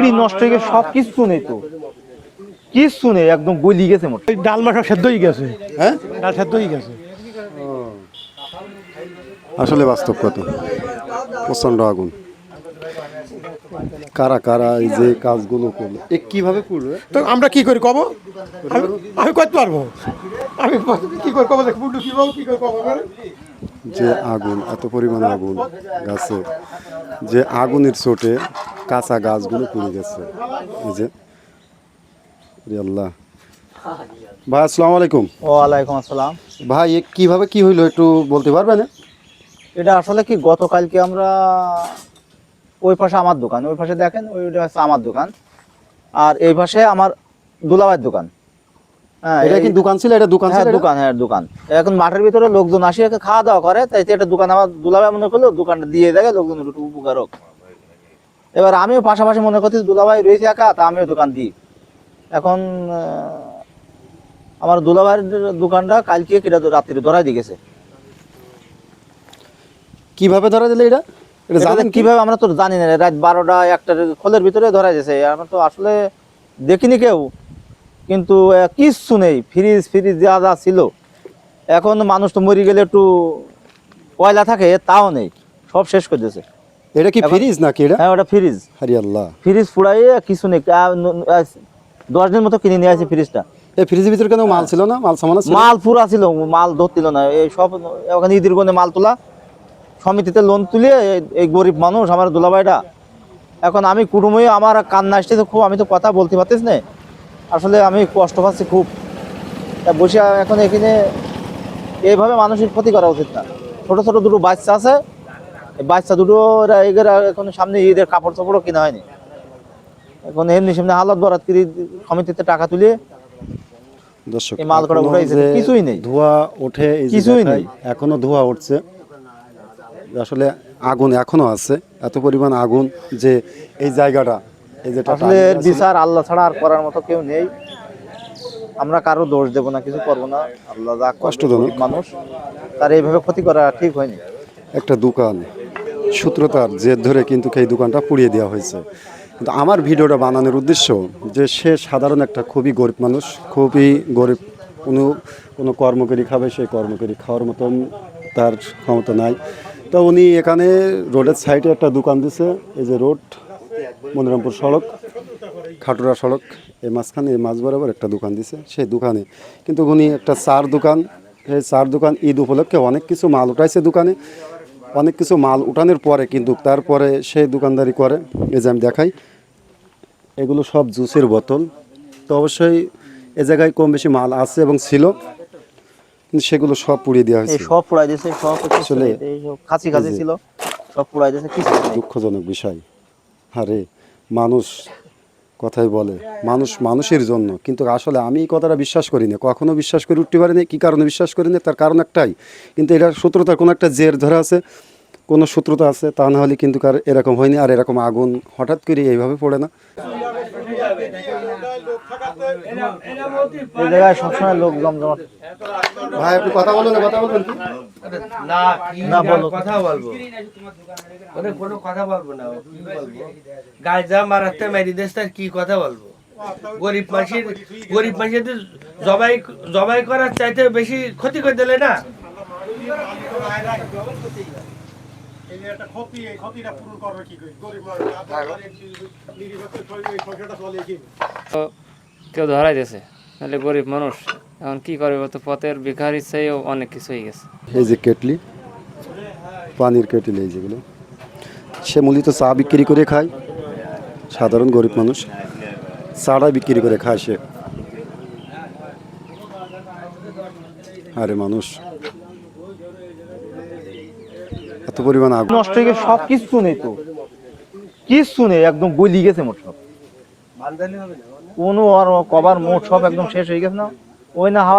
পুরি নষ্ট হয়ে গেছে সব কিছু নেই তো। কিছু নেই একদম গলি গেছে মোট। ডাল মাঠা সেদ্ধ হয়ে গেছে। হ্যাঁ? ডাল সেদ্ধ হয়ে গেছে। আসলে বাস্তব কত প্রচণ্ড আগুন। কারা কারা এই যে কাজগুলো করল এ কীভাবে করবে? তো আমরা কি করি কব? আমি করতে পারব। আমি কি করে কব? দেখব কি কি করে কব যে আগুন এত পরিমাণ আগুন গাছে যে আগুনের চোটে কাঁচা গাছগুলো পুড়ে গেছে। এই যে আল্লাহ। ভাই আসসালামু আলাইকুম। ওয়ালাইকুম আসসালাম। ভাই কীভাবে কি হইল একটু বলতে পারবেন? এটা আসলে কি গতকালকে আমরা ওই পাশে আমার দোকান ওই পাশে দেখেন ওইটা হচ্ছে আমার দোকান আর এই পাশে আমার দুলাভাইয়ের দোকান। হ্যাঁ এটা কি দোকান ছিল? এটা দোকান হ্যাঁ দোকান হ্যাঁ দোকান। এখন মাঠের ভিতরে লোকজন আসি একে খাওয়া দাওয়া করে তাই তো একটা দোকান আমার দুলাভাই মনে করল দোকানটা দিয়ে দেখে লোকজন একটু উপকার হোক এবার আমিও পাশাপাশি মনে করছি দুলাভাই রয়েছে একা তা আমিও দোকান দিই। এখন আমার দুলাভাইয়ের দোকানটা কালকে কিটা রাত্রি ধরাই দিয়ে গেছে। কীভাবে ধরা দিলে এটা? জানেন কীভাবে আমরা তো জানি না রাত বারোটা একটার খোলের ভিতরে ধরা গেছে আমরা তো আসলে দেখিনি কেউ। কিন্তু কিচ্ছু নেই। ফ্রিজ ফ্রিজ যা যা ছিল। এখন মানুষ তো মরে গেলে একটু কয়লা থাকে তাও নেই। সব শেষ করে দিয়েছে। এটা কি ফ্রিজ নাকি এটা? হ্যাঁ ওটা ফ্রিজ। হারি আল্লাহ। ফ্রিজ ফুরাইয়ে কিছু নেই। দশ দিন মতো কিনে নিয়ে আসি ফ্রিজটা। এই ফ্রিজের ভিতরে কেন মাল ছিল না? মাল সামান মাল পুরা ছিল মাল ধরছিল না। এই সব ওখানে ঈদের গনে মাল তোলা। সমিতিতে লোন তুলে এই- গরিব মানুষ আমার দুলাভাইটা। এখন আমি কুটুমই আমার কান্না তো খুব আমি তো কথা বলতে পারতেছি না। আসলে আমি কষ্ট পাচ্ছি খুব। তা বসে এখন এখানে এইভাবে মানুষের ক্ষতি করা উচিত না। ছোট ছোট দুটো বাচ্চা আছে। বাচ্চা দুটো এখন সামনে ঈদের কাপড় চাপড়ও কিনা হয়নি। এখন এমনি সামনে হালত বরাত করে সমিতিতে টাকা তুলে দর্শক মাল করা উঠাইছে, কিছুই নেই। ধোঁয়া ওঠে কিছুই নেই। এখনও ধোঁয়া উঠছে। আসলে আগুন এখনও আছে এত পরিমাণ আগুন যে এই জায়গাটা এই যেটা আসলে বিচার আল্লাহ ছাড়া আর করার মতো কেউ নেই। আমরা কারও দোষ দেব না কিছু করব না। আল্লাহ যা কষ্টজনক। মানুষ তার এইভাবে ক্ষতি করা ঠিক হয়নি। একটা দোকান সূত্রতার জের ধরে কিন্তু এই দোকানটা পুড়িয়ে দেওয়া হয়েছে। কিন্তু আমার ভিডিওটা বানানোর উদ্দেশ্য যে সে সাধারণ একটা খুবই গরিব মানুষ, খুবই গরিব কোনো কোনো কর্মকরী খাবে, সেই কর্মকরী খাওয়ার মতন তার ক্ষমতা নাই। তো উনি এখানে রোডের সাইডে একটা দোকান দিছে, এই যে রোড, মনিরামপুর সড়ক, খাটুরা সড়ক, এই মাঝখানে, এই মাঝ বরাবর একটা দোকান দিছে, সেই দোকানে। কিন্তু উনি একটা চার দোকান সেই চার দোকান ঈদ উপলক্ষে অনেক কিছু মাল উঠাইছে দোকানে। অনেক কিছু মাল উঠানোর পরে কিন্তু তারপরে সেই দোকানদারি করে। এই যে আমি দেখাই এগুলো সব জুসের বোতল। তো অবশ্যই এ জায়গায় কম বেশি মাল আছে এবং ছিল সেগুলো সব পুড়িয়ে দেওয়া হয়েছে। সব পুড়াই দিয়েছে সব কিছু আসলে এই যে- ছিল সব পুড়াই দিয়েছে কিছু দুঃখজনক বিষয়। আরে মানুষ কথাই বলে। মানুষ মানুষের জন্য। কিন্তু আসলে আমি এই কথাটা বিশ্বাস করি না কখনো বিশ্বাস করে উঠতে পারিনি, কী কারণে বিশ্বাস করি না তার কারণ একটাই। কিন্তু এটা সূত্রতার কোনো একটা জের ধরে আছে। কোনো সূত্রতা আছে তা না হলে কিন্তু কার এরকম হয়নি আর এরকম আগুন হঠাৎ করে এইভাবে পড়ে না। এই জায়গায় সবসময় লোক জমজমাট। ভাই আপনি কথা বলেন কথা না কি না, বলো। কথা বলব? ওদের কোনো কথা বলব না কি বলব? মারাতে মেরি দেশ তার কি কথা বলব? গরিব মানুষের গরিব মানুষের জবাই জবাই করার চাইতে বেশি ক্ষতি করে দিলে না? তো কেউ ধরাই দিয়েছে নাহলে গরিব মানুষ। এখন কি করবে তো পথের ভিখারির চেয়েও অনেক কিছু হয়ে গেছে। এই যে কেটলি পানির কেটলি এই যেগুলো। সে মূলত চা বিক্রি করে খায় সাধারণ গরিব মানুষ। চাটা বিক্রি করে খায় সে। আরে মানুষ। পরিমাণ আগুন। নষ্ট হয়ে গেছে সব কিছু নেই তো। কিছু নেই একদম গলি গেছে মোট সব। কোনো আর কবার মোট সব একদম শেষ হয়ে গেছে না। ওই না হাওয়া